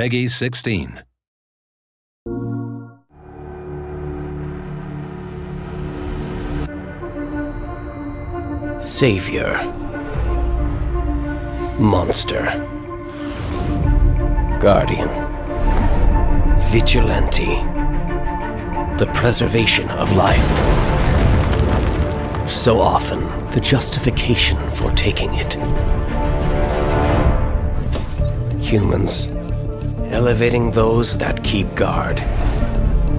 Peggy 16. Savior. Monster. Guardian. Vigilante. The preservation of life. So often, the justification for taking it. Humans elevating those that keep guard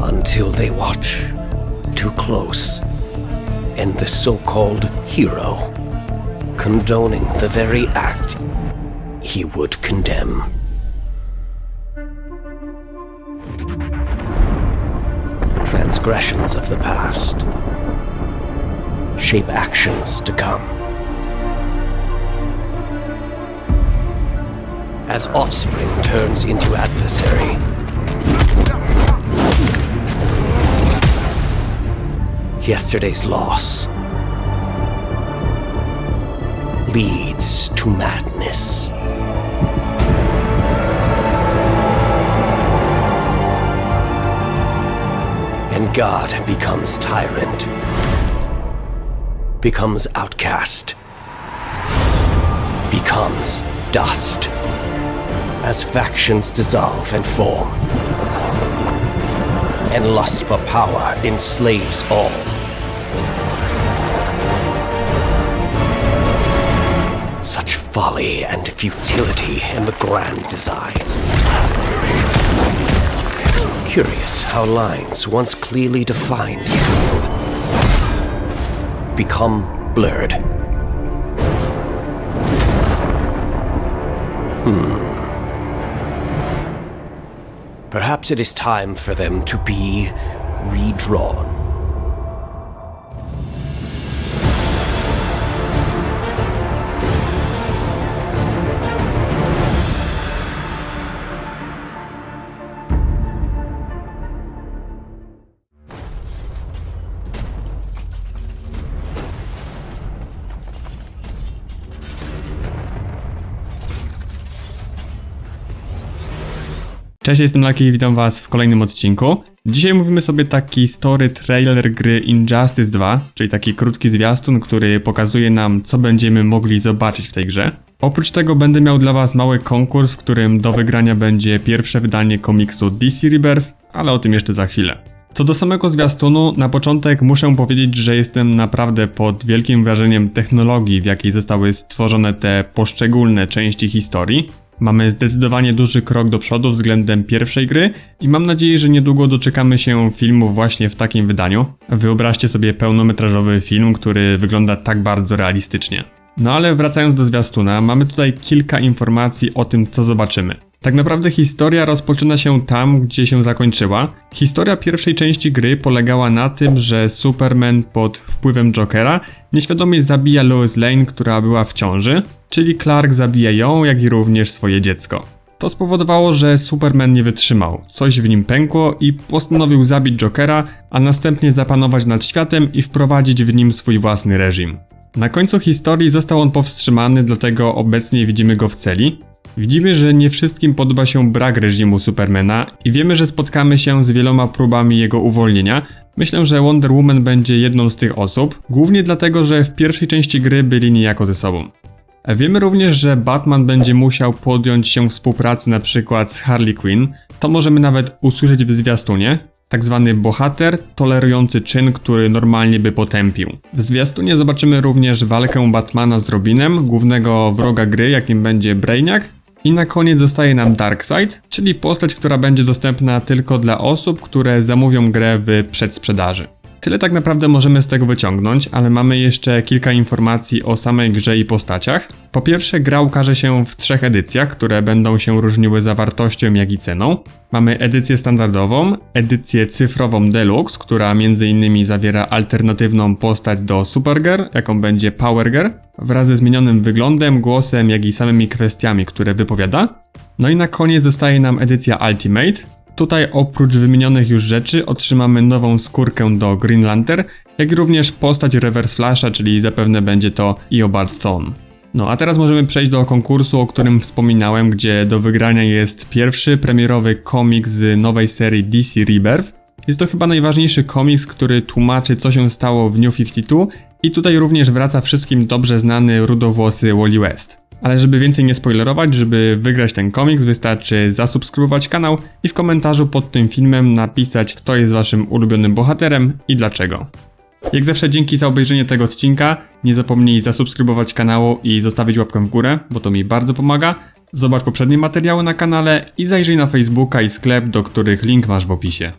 until they watch too close and the so called hero, condoning the very act he would condemn. Transgressions of the past shape actions to come. As offspring turns into adversary, Yesterday's loss leads to madness. And God becomes tyrant, becomes outcast, becomes dust as factions dissolve and form and lust for power enslaves all. Such folly and futility in the grand design. Curious how lines once clearly defined become blurred. Hmm. Perhaps it is time for them to be redrawn. Cześć, jestem Lucky i witam was w kolejnym odcinku. Dzisiaj mówimy sobie taki story trailer gry Injustice 2, czyli taki krótki zwiastun, który pokazuje nam, co będziemy mogli zobaczyć w tej grze. Oprócz tego będę miał dla was mały konkurs, w którym do wygrania będzie pierwsze wydanie komiksu DC Rebirth, ale o tym jeszcze za chwilę. Co do samego zwiastunu, na początek muszę powiedzieć, że jestem naprawdę pod wielkim wrażeniem technologii, w jakiej zostały stworzone te poszczególne części historii. Mamy zdecydowanie duży krok do przodu względem pierwszej gry i mam nadzieję, że niedługo doczekamy się filmu właśnie w takim wydaniu. Wyobraźcie sobie pełnometrażowy film, który wygląda tak bardzo realistycznie. No ale wracając do zwiastuna, mamy tutaj kilka informacji o tym, co zobaczymy. Tak naprawdę historia rozpoczyna się tam, gdzie się zakończyła. Historia pierwszej części gry polegała na tym, że Superman pod wpływem Jokera nieświadomie zabija Lois Lane, która była w ciąży, czyli Clark zabija ją, jak i również swoje dziecko. To spowodowało, że Superman nie wytrzymał, coś w nim pękło i postanowił zabić Jokera, a następnie zapanować nad światem i wprowadzić w nim swój własny reżim. Na końcu historii został on powstrzymany, dlatego obecnie widzimy go w celi. Widzimy, że nie wszystkim podoba się brak reżimu Supermana i wiemy, że spotkamy się z wieloma próbami jego uwolnienia. Myślę, że Wonder Woman będzie jedną z tych osób, głównie dlatego, że w pierwszej części gry byli niejako ze sobą. Wiemy również, że Batman będzie musiał podjąć się współpracy na przykład z Harley Quinn. To możemy nawet usłyszeć w zwiastunie. Tak zwany bohater tolerujący czyn, który normalnie by potępił. W zwiastunie zobaczymy również walkę Batmana z Robinem, głównego wroga gry, jakim będzie Brainiac. I na koniec zostaje nam Darkseid, czyli postać, która będzie dostępna tylko dla osób, które zamówią grę w przedsprzedaży. Tyle tak naprawdę możemy z tego wyciągnąć, ale mamy jeszcze kilka informacji o samej grze i postaciach. Po pierwsze, gra ukaże się w trzech edycjach, które będą się różniły zawartością jak i ceną. Mamy edycję standardową, edycję cyfrową Deluxe, która m.in. zawiera alternatywną postać do Supergirl, jaką będzie Powergirl, wraz ze zmienionym wyglądem, głosem, jak i samymi kwestiami, które wypowiada. No i na koniec zostaje nam edycja Ultimate, Tutaj oprócz wymienionych już rzeczy otrzymamy nową skórkę do Green Lantern, jak również postać Reverse Flasha, czyli zapewne będzie to Eobard Thawne. No a teraz możemy przejść do konkursu, o którym wspominałem, gdzie do wygrania jest pierwszy premierowy komiks z nowej serii DC Rebirth. Jest to chyba najważniejszy komiks, który tłumaczy co się stało w New 52 i tutaj również wraca wszystkim dobrze znany rudowłosy Wally West. Ale żeby więcej nie spoilerować, żeby wygrać ten komiks wystarczy zasubskrybować kanał i w komentarzu pod tym filmem napisać kto jest waszym ulubionym bohaterem i dlaczego. Jak zawsze dzięki za obejrzenie tego odcinka. Nie zapomnij zasubskrybować kanału i zostawić łapkę w górę, bo to mi bardzo pomaga. Zobacz poprzednie materiały na kanale i zajrzyj na Facebooka i sklep, do których link masz w opisie.